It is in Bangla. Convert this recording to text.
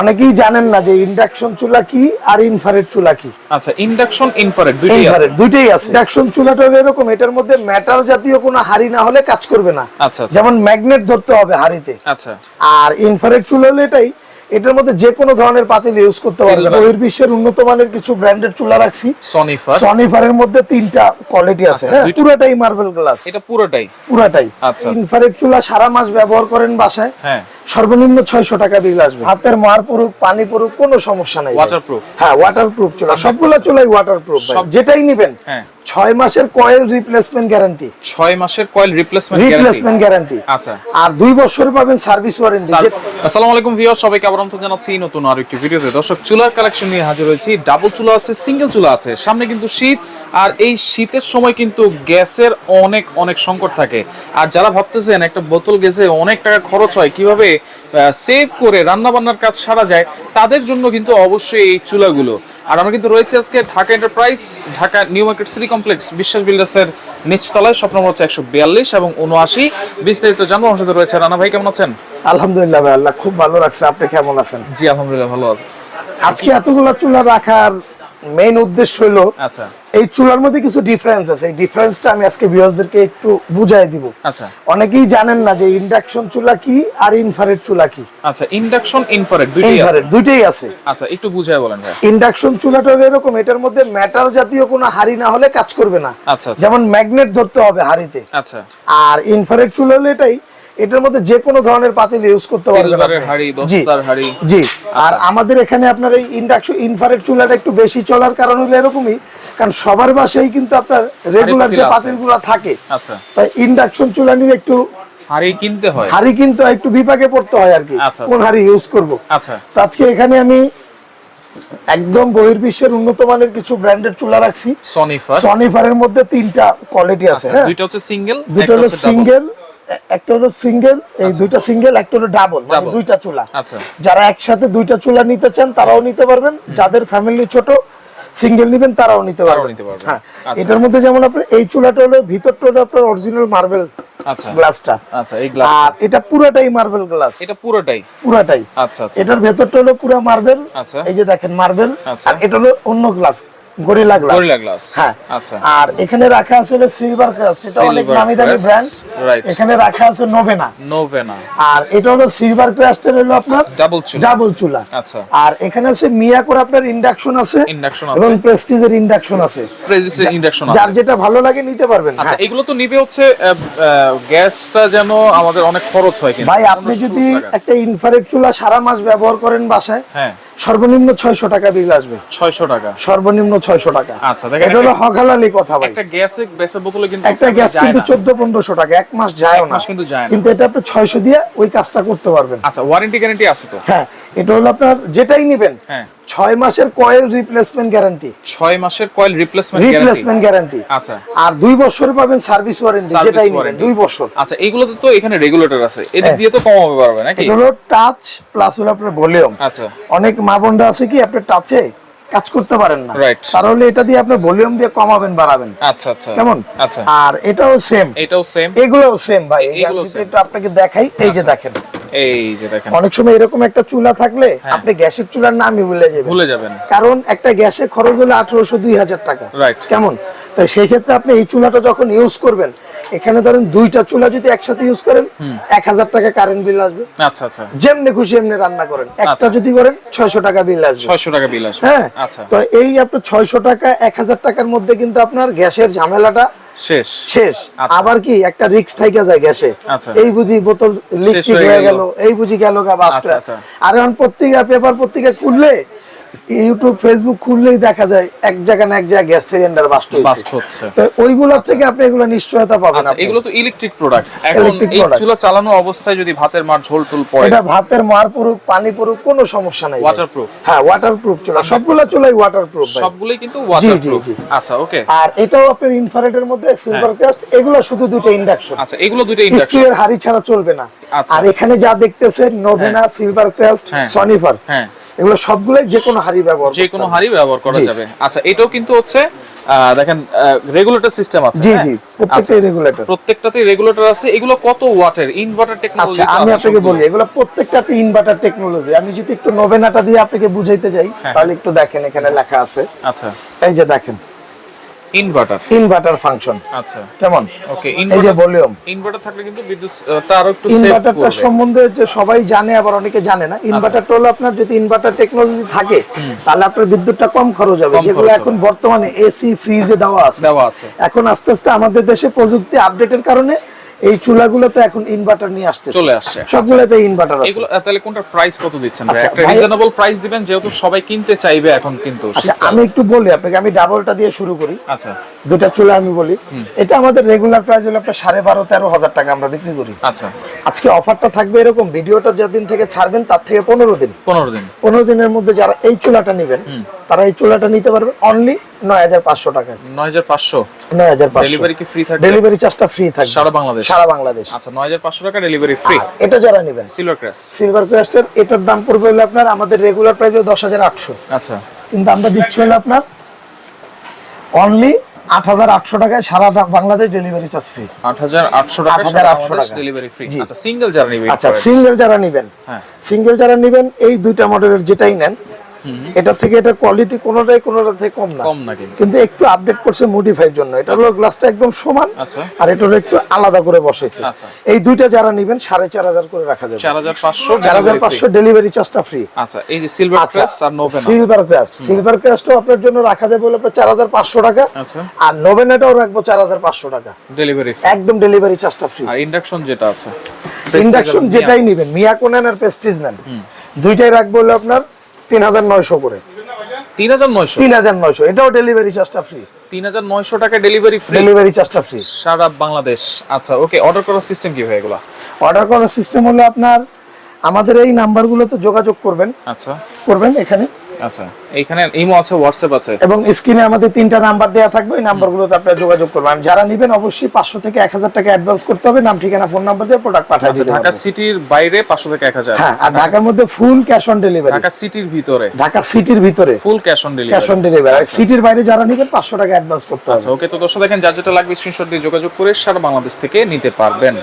অনেকেই জানেন না যে ইন্ডাকশন চুলা কি আর ইনফ্রারেড চুলা কি। আচ্ছা ইন্ডাকশন ইনফ্রারেড দুইটাই আছে। দুইটাই আছে। ইন্ডাকশন চুলাটা এরকম এটার মধ্যে মেটাল জাতীয় কোনো হাড়ি না হলে কাজ করবে না। আচ্ছা আচ্ছা। যেমন ম্যাগনেট ধরতে হবে হাড়িতে। আচ্ছা। আর ইনফ্রারেড চুলা হলো এটাই এটার মধ্যে যে কোনো ধরনের পাতিল ইউজ করতে পারবে Silver. বহির্বিশ্বের উন্নত মানের কিছু ব্র্যান্ডেড চুলা রাখছি। সনিফার সনিফারের মধ্যে তিনটা কোয়ালিটি আছে আচ্ছা, হ্যাঁ? পুরোটাই মার্বেল গ্লাস এটা পুরোটাই। পুরাটাই। আচ্ছা। ইনফ্রারেড চুলা সারা মাস ব্যবহার করেন বাসায়। হ্যাঁ। সর্বনিম্ন ছয়শো টাকা বিল আসবে। হাতের মার পড়ুক পানি পুরুক কোনো সমস্যা নাই ওয়াটারপ্রুফ হ্যাঁ ওয়াটার প্রুফ চুলা সবগুলা চুলাই ওয়াটার প্রুফ যেটাই নিবেন হ্যাঁ। ছয় মাসের কয়েল রিপ্লেসমেন্ট গ্যারান্টি ছয় মাসের coil replacement guarantee replacement guarantee আচ্ছা। আর দুই বছর পাবেন সার্ভিস ওয়ারেন্টি আসসালামু আলাইকুম ভিউয়ার সবাইকে আবার আমন্ত্রণ জানাচ্ছি নতুন আর একটি ভিডিওতে। দর্শক চুলার কালেকশন নিয়ে হাজির হয়েছি। ডাবল চুলা আছে সিঙ্গেল চুলা আছে। সামনে কিন্তু শীত আর এই শীতের সময় কিন্তু গ্যাসের অনেক অনেক সংকট থাকে। আর যারা ভাবতেছেন একটা বোতল গ্যাসে অনেক টাকা খরচ হয় কীভাবে সেভ করে রান্না বান্নার কাজ সারা যায় তাদের জন্য কিন্তু অবশ্যই এই চুলাগুলো। আর আমরা কিন্তু রয়েছে আজকে Dhaka enterprise Dhaka new market city complex Biswas বিল্ডার্সের নিচতলায় স্বপ্ন হচ্ছে একশো বিয়াল্লিশ এবং উনআশি বিস্তারিত জানব আমার সাথে রয়েছে রানা ভাই কেমন আছেন? আলহামদুলিল্লাহ ভাই আল্লাহ খুব ভালো রাখছে আপনি কেমন আছেন? জি আলহামদুলিল্লাহ ভালো আছে। আজকে এতগুলা চুলা রাখার মেইন উদ্দেশ্য হলো আচ্ছা। এই চুলার মধ্যে কিছু ডিফারেন্স আছে। এই ডিফারেন্সটা আমি আজকে ভিউয়ারদেরকে একটু বুঝাই দিব। আচ্ছা। অনেকেই জানেন না যে ইন্ডাকশন চুলা কি আর ইনফ্রারেড চুলা কি। আচ্ছা ইন্ডাকশন ইনফ্রারেড দুইটাই আছে। ইনফ্রারেড দুইটাই আছে। আচ্ছা একটু বুঝায় বলেন ভাই। ইন্ডাকশন চুলাটা হলো এরকম এটার মধ্যে মেটাল জাতীয় কোনো হাড়ি না হলে কাজ করবে না। আচ্ছা আচ্ছা। যেমন ম্যাগনেট ধরতে হবে হাড়িতে। আচ্ছা। আর ইনফ্রারেড চুলা হলো এটাই এটার মধ্যে যে কোনো ধরনের পাতিল ইউজ করতে পারবেন জি জি। আর আমাদের এখানে আপনার এই ইন্ডাকশন ইনফ্রারেড চুলাটা একটু বেশি চলার কারণ হলো এরকমই কারণ সবার বাসায় কিন্তু আপনার রেগুলার যে। পাতিলগুলো থাকে আচ্ছা। তাই ইন্ডাকশন চুলা নিয়ে একটু হাড়ি কিনতে হয়? হাড়ি কিন্তু একটু বিপাকে পড়তে হয় আর কি আচ্ছা, কোন হাড়ি ইউজ করব। আচ্ছা। তো আজকে এখানে আমি একদম বহির্বিশ্বের উন্নত মানের কিছু ব্র্যান্ডেড চুলা রাখছি। সনিফার সনিফারের মধ্যে তিনটা কোয়ালিটি আছে হ্যাঁ। দুইটা হচ্ছে সিঙ্গেল দুটো হলো সিঙ্গেল একটা হলো সিঙ্গেল এই দুইটা সিঙ্গেল একটা হলো ডাবল মানে দুইটা চুলা। আচ্ছা। যারা একসাথে দুইটা চুলা নিতে চান তারাও নিতে পারবেন। যাদের ফ্যামিলি ছোট সিঙ্গেল নিবেন তারাও নিতে পারবেন। হ্যাঁ আচ্ছা। এটার মধ্যে যেমন আপনার এই চুলাটা হলো ভিতরটা হলো আপনার অরিজিনাল মার্বেল আচ্ছা। গ্লাসটা আচ্ছা এই গ্লাস আর এটা পুরোটাই মার্বেল গ্লাস এটা পুরোটাই? পুরোটাই। আচ্ছা আচ্ছা। এটার ভেতরটা হলো পুরো মার্বেল আচ্ছা। এই যে দেখেন মার্বেল আচ্ছা। আর এটা হলো অন্য glass gorilla glass gorilla glass হ্যাঁ। আচ্ছা। আর এখানে রাখা আছে হলো সিলভার গ্লাস এটা অনেক নামি দামি ব্র্যান্ড এখানে রাখা আছে নোভেনা নোভেনা আর এটা হলো সিলভার গ্লাসটা হলো আপনার ডাবল চুলা। ডাবল চুলা। আচ্ছা। আর এখানে আছে মিয়াকোর আপনার ইন্ডাকশন আছে। ইন্ডাকশন এবং আছে। প্রেস্টিজের ইন্ডাকশন আছে। ইন্ডাকশন আছে যার যেটা ভালো লাগে নিতে পারবেন। আচ্ছা হ্যাঁ। এগুলো তো নিবে হচ্ছে গ্যাসটা যেন আমাদের অনেক খরচ হয় কিন্তু। ভাই আপনি যদি একটা ইনফ্রারেড চুলা সারা মাস ব্যবহার করেন বাসায় হ্যাঁ। সর্বনিম্ন ছয়শো টাকা বিল আসবে। ছয়শো টাকা। সর্বনিম্ন ছয়শো টাকা। আচ্ছা দেখেন এটা হলো হকালালি কথা ভাই। একটা গ্যাসে গ্যাসের বোতলে কিন্তু একটা গ্যাস কিন্তু না। চোদ্দ পনেরোশো টাকা এক মাস যায় না। মাস কিন্তু যায় না। কিন্তু এটা আপনি ছয়শো দিয়ে ওই কাজটা করতে পারবেন। আচ্ছা ওয়ারেন্টি গ্যারান্টি আছে তো? হ্যাঁ এটা হলো আপনার যেটাই নিবেন হ্যাঁ। ছয় মাসের কয়েল রিপ্লেসমেন্ট গ্যারান্টি ছয় মাসের coil replacement guarantee replacement guarantee আচ্ছা। আর দুই বছর পাবেন সার্ভিস ওয়ারেন্টি যেটাই নেবেন দুই বছর। আচ্ছা এইগুলোতে তো এখানে রেগুলেটর আছে। এদিক হ্যাঁ। দিয়ে তো কমাবে পারবে নাকি? এটা হলো টাচ প্লাস হলো আপনার ভলিউম আচ্ছা। অনেক মা বোনরা আছে কি আপনার টাচে কাজ করতে পারেন না। তাহলে এটা দিয়ে আপনি ভলিউম দিয়ে কমাবেন বাড়াবেন। আচ্ছা আচ্ছা। কেমন? আচ্ছা। আর এটাও সেম এটাও সেম এগুলোও সেম ভাই। আপনাকে দেখাই এই যে দেখেন। এই যে দেখেন। অনেক সময় এরকম একটা চুলা থাকলে হ্যাঁ। আপনি গ্যাসের চুলার নামই ভুলে যাবেন। ভুলে যাবেন। কারণ একটা গ্যাসে খরচ হলো আঠারোশো দুই হাজার টাকা। রাইট কেমন? তো সেই ক্ষেত্রে আপনি এই চুলাটা যখন ইউজ করবেন এখানে ধরেন দুইটা চুলা যদি একসাথে ইউজ করেন এক হাজার টাকা কারেন্ট বিল আসবে। আচ্ছা আচ্ছা। যেমনি খুশি এমনি রান্না করেন। একটা আচ্ছা। যদি করেন ছয়শো টাকা বিল আসবে। ছয়শো টাকা বিল আসবে। হ্যাঁ আচ্ছা। তো এই আপনার ছয়শো টাকা এক হাজার টাকার মধ্যে কিন্তু আপনার গ্যাসের ঝামেলাটা শেষ। শেষ। আচ্ছা। আবার কি একটা রিক্স থাইকা যায় গ্যাসে। আচ্ছা। এই বুঝি বোতল লিক হয়ে গেল। এই বুঝি গেল গা বাসটা। আর এখন পত্রিকা পেপার পত্রিকা খুললে ইউটিউব ফেসবুক খুললেই দেখা যায় এক জায়গা না এক জায়গায় গ্যাস সিলিন্ডার বাস্ট হচ্ছে। তো ওইগুলোর থেকে আপনি এগুলো নিশ্চয়তা পাবেন আচ্ছা এগুলো তো ইলেকট্রিক প্রোডাক্ট এখন। চুলা চালানো অবস্থায় যদি ভাতের মার ঝোল টুল পড়ে এটা ভাতের মার পুরুক পানি পুরুক কোনো সমস্যা নাই। ওয়াটারপ্রুফ হ্যাঁ ওয়াটারপ্রুফ চুলা। সবগুলো চুলাই ওয়াটারপ্রুফ সবগুলোই কিন্তু ওয়াটারপ্রুফ আচ্ছা ওকে আর এটাও আপনার ইনফ্রারেডের মধ্যে সিলভার কাস্ট এগুলো শুধু দুটো ইন্ডাকশন আচ্ছা এগুলো দুইটা ইন্ডাকশন স্টিলের হাড়ি ছাড়া চলবে না। আচ্ছা। আর এখানে যা দেখতেছেন নোভেনা সিলভার ক্রাস্ট হ্যাঁ। সনিফার হ্যাঁ। এগুলো সবগুলাই যে কোনো হাড়ি ব্যবহার যে কোনো হাড়ি ব্যবহার করা যাবে। আচ্ছা এটাও কিন্তু হচ্ছে দেখেন রেগুলেটর সিস্টেম আছে জি হ্যাঁ? জি প্রত্যেকটাই রেগুলেটর প্রত্যেকটাতেই রেগুলেটর আছে। এগুলো কত ওয়াটের ইনভার্টার টেকনোলজি আচ্ছা আমি আপনাকে বলি এগুলো প্রত্যেকটাতে ইনভার্টার টেকনোলজি আমি যদি একটু নবেনাটা দিয়ে আপনাকে বুঝাইতে যাই হ্যাঁ। তাহলে একটু দেখেন এখানে লেখা আছে। আচ্ছা। এই যে দেখেন ইনভার্টার ইনভার্টার ফাংশন আচ্ছা। কেমন? ওকে এই যে ভলিউম ইনভার্টার থাকলে কিন্তু আরও একটু ইনভার্টারটা সম্বন্ধে যে সবাই জানে আবার অনেকে জানে না। ইনভার্টারটা হলো আপনার যদি ইনভার্টার টেকনোলজি থাকে তাহলে আপনার বিদ্যুৎটা কম খরচ হবে। যেগুলো এখন বর্তমানে এসি ফ্রিজে দেওয়া আছে। দেওয়া আছে। এখন আস্তে আস্তে আমাদের দেশে প্রযুক্তি আপডেটের কারণে এই চুলাগুলো তো এখন ইনভার্টার নিয়ে আসতে চলে আসছে। সবগুলোতে ইনভার্টার আছে। এগুলো তাহলে কোনটা প্রাইস কত দিচ্ছেন ভাই? আচ্ছা, একটা রিজনেবল প্রাইস দিবেন যেহেতু সবাই কিনতে চাইবে এখন কিন্তু আচ্ছা আমি একটু বলি আপনাকে আমি ডাবলটা দিয়ে শুরু করি। আচ্ছা। দুটা চুলা আমি বলি। এটা আমাদের রেগুলার প্রাইস হলো আপনার সাড়ে বারো তেরো হাজার টাকা আমরা বিক্রি করি। আচ্ছা। আজকে অফারটা থাকবে এরকম ভিডিওটা যেদিন থেকে ছাড়বেন তার থেকে পনেরো দিন। পনেরো দিন। পনেরো দিনের মধ্যে যারা এই চুলাটা নেবেন তারা এই চুলাটা নিতে পারবে অনলি নয় হাজার পাঁচশো টাকায়। নয় হাজার পাঁচশো? নয় হাজার পাঁচশো। ডেলিভারি কি ফ্রি থাকবে? ডেলিভারি চার্জটা ফ্রি থাকবে। সারা বাংলাদেশ? সারা বাংলাদেশ। আচ্ছা নয় হাজার পাঁচশো টাকা ডেলিভারি ফ্রি এটা যারা নেবেন সিলভার ক্রেস্ট সিলভার ক্রাস্টের এটার দাম পড়বে হলো আপনার আমাদের রেগুলার প্রাইস দশ হাজার আচ্ছা। কিন্তু আমরা দিচ্ছি হলো আপনার অনলি আট হাজার আটশো টাকায় সারা বাংলাদেশ ডেলিভারি চার্জ ফ্রি আট হাজার আটশো টাকা 8,800 টাকা। ডেলিভারি ফ্রি আচ্ছা সিঙ্গেল যারা নিবে আচ্ছা সিঙ্গেল যারা নেবেন হ্যাঁ। সিঙ্গেল যারা নেবেন এই দুইটা মডেলের যেটাই নেন এটা থেকে এটা কোয়ালিটি কোনোটাই কোনোটা থেকে কম না। কম না কিন্তু। একটু আপডেট করছে মডিফাইড জন্য। এটা হলো গ্লাসটা একদম সমান। আচ্ছা। আর এটা হলো একটু আলাদা করে বসাইছে। আচ্ছা। এই দুইটা যারা নেবেন সাড়ে চার হাজার করে রাখা যাবে। চার হাজার পাঁচশো চার হাজার পাঁচশো ডেলিভারি চার্জটা ফ্রি আচ্ছা এই যে সিলভার আচ্ছা ক্রেস্ট আর নোভেনা সিলভার ক্রাস্ট সিলভার ক্রাস্টও আপনার জন্য রাখা যাবে হলো আপনার চার হাজার পাঁচশো টাকা। আর নোভেনাটাও রাখব চার হাজার পাঁচশো টাকা। ডেলিভারি একদম ডেলিভারি চার্জটা ফ্রি আর ইন্ডাকশন যেটা আছে। ইন্ডাকশন যেটাই নেবেন মিয়াকো নেন আর প্রেস্টিজ নেন দুইটাই রাখব হলো আপনার তিন হাজার নয়শো করে। তিন হাজার নয়শো? তিন হাজার নয়শো। এটাও ডেলিভারি চার্জটা ফ্রি তিন হাজার নয়শো টাকা ডেলিভারি ফ্রি ডেলিভারি চার্জটা ফ্রি সারা বাংলাদেশ। আচ্ছা ওকে অর্ডার করার সিস্টেম কি হয় এগুলা? অর্ডার করার সিস্টেম হলো আপনার আমাদের এই নাম্বারগুলোতে যোগাযোগ করবেন। আচ্ছা। করবেন এখানে। আচ্ছা এইখানে ইমো আছে হোয়াটসঅ্যাপ আছে। এবং স্ক্রিনে আমাদের তিনটা নাম্বার দেওয়া থাকবে ওই নাম্বারগুলোতে আপনারা যোগাযোগ করবেন। যারা নেবেন অবশ্যই পাঁচশো থেকে এক হাজার টাকা অ্যাডভান্স করতে হবে। নাম ঠিকানা ফোন নাম্বার দিয়ে প্রোডাক্ট পাঠিয়ে আচ্ছা দিতে ঢাকা সিটির বাইরে পাঁচশো থেকে এক হাজার। হ্যাঁ আর ঢাকার মধ্যে full cash on delivery Dhaka সিটির ভিতরে। ঢাকা সিটির ভিতরে। Full cash on cash on delivery সিটির বাইরে যারা নেবেন পাঁচশো টাকা অ্যাডভান্স করতে হবে। আচ্ছা ওকে তো দর্শক দেখেন যার যেটা লাগবে স্ক্রিনশট দিয়ে যোগাযোগ করে সারা বাংলাদেশ থেকে নিতে পারবেন।